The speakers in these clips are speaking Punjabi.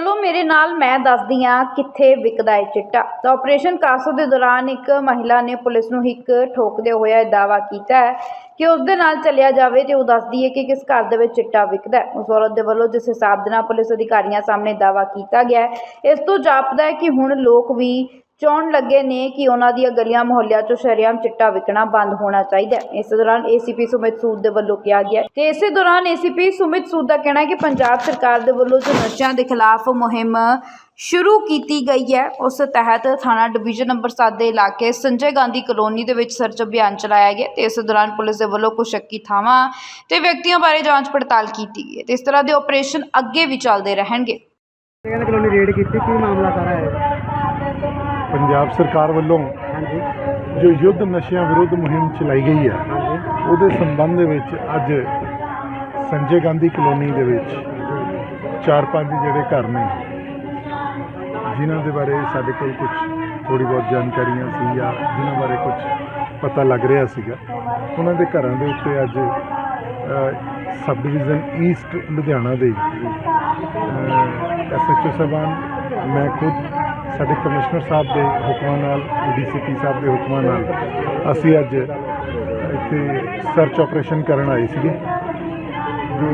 ਚਲੋ ਮੇਰੇ ਨਾਲ ਮੈਂ ਦੱਸਦੀ ਹਾਂ ਕਿੱਥੇ ਵਿਕਦਾ ਹੈ ਚਿੱਟਾ। ਤਾਂ ਆਪਰੇਸ਼ਨ ਕਾਸੋ ਦੇ ਦੌਰਾਨ ਇੱਕ ਮਹਿਲਾ ਨੇ ਪੁਲਿਸ ਨੂੰ ਇੱਕ ਠੋਕਦੇ ਹੋਇਆ ਇਹ ਦਾਅਵਾ ਕੀਤਾ ਹੈ ਕਿ ਉਸ ਦੇ ਨਾਲ ਚੱਲਿਆ ਜਾਵੇ ਤੇ ਉਹ ਦੱਸਦੀ ਹੈ ਕਿ ਕਿਸ ਘਰ ਦੇ ਵਿੱਚ ਚਿੱਟਾ ਵਿਕਦਾ ਉਸ ਔਰਤ ਦੇ ਵੱਲੋਂ ਜਿਸ ਹਿਸਾਬ ਦੇ ਨਾਲ ਪੁਲਿਸ ਅਧਿਕਾਰੀਆਂ ਸਾਹਮਣੇ ਦਾਅਵਾ ਕੀਤਾ ਗਿਆ ਇਸ ਤੋਂ ਜਾਪਦਾ ਹੈ ਕਿ ਹੁਣ ਲੋਕ ਵੀ ਚੋਣ ਲੱਗੇ ਨੇ ਕਿ ਉਹਨਾਂ ਦੀਆਂ ਗਲੀਆਂ ਮੁਹੱਲਿਆਂ 'ਚੋਂ ਸ਼ਰੇਆਮ ਚਿੱਟਾ ਵਿਕਣਾ ਬੰਦ ਹੋਣਾ ਚਾਹੀਦਾ ਇਸ ਦੌਰਾਨ ਏਸੀਪੀ ਸੁਮਿਤ ਸੂਦ ਦੇ ਵੱਲੋਂ ਕਿਹਾ ਗਿਆ ਤੇ ਇਸੇ ਦੌਰਾਨ ਏਸੀਪੀ ਸੁਮਿਤ ਸੂਦ ਦਾ ਕਹਿਣਾ ਹੈ ਕਿ ਪੰਜਾਬ ਸਰਕਾਰ ਦੇ ਵੱਲੋਂ ਜੋ ਨਸ਼ਿਆਂ ਦੇ ਖਿਲਾਫ ਮੁਹਿੰਮ ਸ਼ੁਰੂ ਕੀਤੀ ਗਈ ਹੈ, ਉਸ ਤਹਿਤ ਥਾਣਾ ਡਿਵੀਜ਼ਨ ਨੰਬਰ 7 ਦੇ ਇਲਾਕੇ ਸੰਜੇ ਗਾਂਧੀ ਕਲੋਨੀ ਦੇ ਵਿੱਚ ਸਰਚ ਅਭਿਆਨ ਚਲਾਇਆ ਗਿਆ ਤੇ ਇਸ ਦੌਰਾਨ ਪੁਲਿਸ ਦੇ ਵੱਲੋਂ ਕੁਝ ਸ਼ੱਕੀ ਥਾਵਾਂ ਤੇ ਵਿਅਕਤੀਆਂ ਬਾਰੇ ਜਾਂਚ ਪੜਤਾਲ ਕੀਤੀ ਗਈ ਹੈ ਤੇ ਇਸ ਤਰ੍ਹਾਂ ਦੇ ਆਪਰੇਸ਼ਨ ਅੱਗੇ ਵੀ ਚੱਲਦੇ ਰਹਿਣਗੇ। ਕਲੋਨੀ ਰੇਡ ਕੀਤੀ, ਕੀ ਮਾਮਲਾ ਸਾਰਾ ਹੈ? ਪੰਜਾਬ ਸਰਕਾਰ ਵੱਲੋਂ ਹਾਂਜੀ। ਜੋ ਯੁੱਧ ਨਸ਼ਿਆਂ ਵਿਰੁੱਧ ਮੁਹਿੰਮ ਚਲਾਈ ਗਈ ਹੈ ਉਹਦੇ ਸੰਬੰਧ ਦੇ ਵਿੱਚ ਅੱਜ ਸੰਜੇ ਗਾਂਧੀ ਕਲੋਨੀ ਦੇ ਵਿੱਚ ਚਾਰ ਪੰਜ ਜਿਹੜੇ ਘਰ ਨੇ ਜਿਨ੍ਹਾਂ ਦੇ ਬਾਰੇ ਸਾਡੇ ਕੋਲ ਕੁਝ ਥੋੜੀ ਬਹੁਤ ਜਾਣਕਾਰੀਆਂ ਸੀ ਜਾਂ ਜਿਨ੍ਹਾਂ ਬਾਰੇ ਕੁਝ ਪਤਾ ਲੱਗ ਰਿਹਾ ਸੀਗਾ। ਉਹਨਾਂ ਦੇ ਘਰਾਂ ਦੇ ਉੱਤੇ ਅੱਜ ਸਬ ਡਿਵੀਜ਼ਨ ਈਸਟ ਲੁਧਿਆਣਾ ਦੇ ਐਸਐਚਓ ਸਾਹਿਬਾਨ ਮੈਂ ਖੁਦ ਸਾਡੇ ਕਮਿਸ਼ਨਰ ਸਾਹਿਬ ਦੇ ਹੁਕਮਾਂ ਨਾਲ, ਡੀਸੀਪੀ ਸਾਹਿਬ ਦੇ ਹੁਕਮਾਂ ਨਾਲ ਅਸੀਂ ਅੱਜ ਇੱਥੇ ਸਰਚ ਆਪਰੇਸ਼ਨ ਕਰਨ ਆਏ ਸੀਗੇ, ਜੋ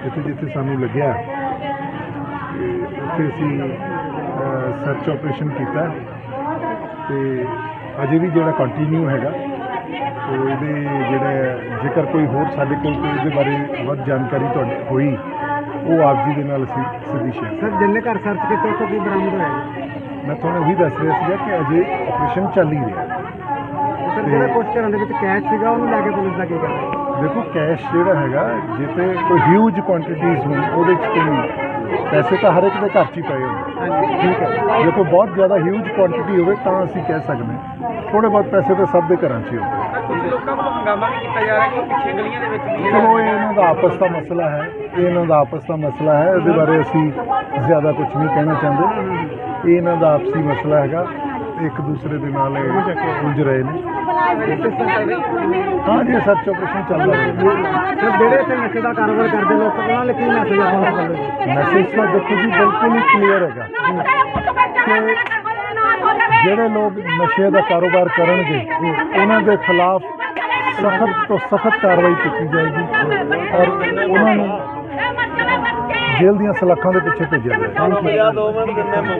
ਅਸੀਂ ਜਿੱਥੇ ਜਿੱਥੇ ਸਾਨੂੰ ਲੱਗਿਆ ਉੱਥੇ ਅਸੀਂ ਸਰਚ ਆਪਰੇਸ਼ਨ ਕੀਤਾ ਤੇ ਅਜੇ ਵੀ ਜਿਹੜਾ ਕੰਟੀਨਿਊ ਹੈਗਾ ਤੋ ਇਹਦੇ ਜਿਹੜਾ ਜੇਕਰ ਕੋਈ ਹੋਰ ਸਾਡੇ ਕੋਲ ਕੋਈ ਇਹਦੇ ਬਾਰੇ ਵੱਧ ਜਾਣਕਾਰੀ ਤੁਹਾਡੀ, ਹੋਈ ਉਹ ਆਪ ਜੀ ਦੇ ਨਾਲ ਅਸੀਂ ਸਿੱਧੀ ਸ਼ੇਅਰ ਸਰ ਜਿੰਨੇ ਘਰ ਸਰਚ ਕੀਤੇ ਉੱਥੋਂ ਕੀ ਬਰਾਮਦ ਹੋਇਆ ਜੀ? ਮੈਂ ਤੁਹਾਨੂੰ ਉਹੀ ਦੱਸ ਰਿਹਾ ਸੀਗਾ ਕਿ ਅਜੇ ਆਪਰੇਸ਼ਨ ਚੱਲ ਹੀ ਰਿਹਾ। ਸਰ ਜਿਹੜਾ ਕੁਝ ਘਰਾਂ ਦੇ ਵਿੱਚ ਕੈਸ਼ ਸੀਗਾ ਉਹਨੂੰ ਲੈ ਕੇ ਪੁਲਿਸ ਦਾ ਕੀ ਕਰ ਦੇਖੋ ਕੈਸ਼ ਜਿਹੜਾ ਹੈਗਾ ਜਿੱਤੇ ਕੋਈ ਹਿਊਜ ਕੁਆਂਟੀਟੀਜ਼ ਹੋਣ ਉਹਦੇ ਚ ਕੋਈ ਪੈਸੇ ਤਾਂ ਹਰ ਇੱਕ ਦੇ ਘਰ 'ਚ ਹੀ ਪਏ ਹੁੰਦੇ ਹਾਂਜੀ। ਠੀਕ ਹੈ। ਜੇ ਕੋਈ ਬਹੁਤ ਜ਼ਿਆਦਾ ਹਿਊਜ ਕੁਆਂਟੀਟੀ ਹੋਵੇ ਤਾਂ ਅਸੀਂ ਕਹਿ ਸਕਦੇ ਹਾਂ। ਥੋੜੇ ਬਹੁਤ ਪੈਸੇ ਤਾਂ ਸਭ ਦੇ ਘਰਾਂ 'ਚ ਹੀ ਹੁੰਦੇ ਕੁਝ ਲੋਕਾਂ ਵੱਲੋਂ ਹੰਗਾਮਾ ਵੀ ਕੀਤਾ ਜਾ ਰਿਹਾ ਕਿ ਪਿੱਛੇ ਗਲੀਆਂ ਦੇ ਵਿੱਚ ਵੀ ਚਲੋ ਇਹ ਦਾ ਆਪਸ ਦਾ ਮਸਲਾ ਹੈ ਇਹ ਇਹਨਾਂ ਦਾ ਆਪਸ ਦਾ ਮਸਲਾ ਹੈ ਇਹਦੇ ਬਾਰੇ ਅਸੀਂ ਜ਼ਿਆਦਾ ਕੁਝ ਨਹੀਂ ਕਹਿਣਾ ਚਾਹੁੰਦੇ। ਇਹ ਇਹਨਾਂ ਦਾ ਆਪਸੀ ਮਸਲਾ ਹੈਗਾ ਇੱਕ ਦੂਸਰੇ ਦੇ ਨਾਲ ਇਹ ਉਲਝ ਰਹੇ ਨੇ। ਹਾਂ ਜੀ ਸਰਚ ਆਪਰੇਸ਼ਨ ਚੱਲ ਰਿਹਾ ਹੈ। ਜਿਹੜੇ ਇੱਥੇ ਨਸ਼ੇ ਦਾ ਕਾਰੋਬਾਰ ਕਰਦੇ ਲੋਕ ਉਹਨਾਂ ਲਈ ਕੀ ਮੈਸੇਜ ਆਉਣਾ ਜੀ ਮੈਸੇਜ ਤਾਂ ਦੇਖੋ ਜੀ ਬਿਲਕੁਲ ਹੀ ਕਲੀਅਰ ਹੈਗਾ। ਜਿਹੜੇ ਲੋਕ ਨਸ਼ੇ ਦਾ ਕਾਰੋਬਾਰ ਕਰਨਗੇ ਉਹਨਾਂ ਦੇ ਖਿਲਾਫ ਸਖਤ ਤੋਂ ਸਖਤ ਕਾਰਵਾਈ ਕੀਤੀ ਜਾਏਗੀ ਔਰ ਉਹਨਾਂ ਨੂੰ ਜੇਲ੍ਹ ਦੀਆਂ ਸਲਾਖਾਂ ਦੇ ਪਿੱਛੇ ਭੇਜਿਆ ਜਾਏਗਾ।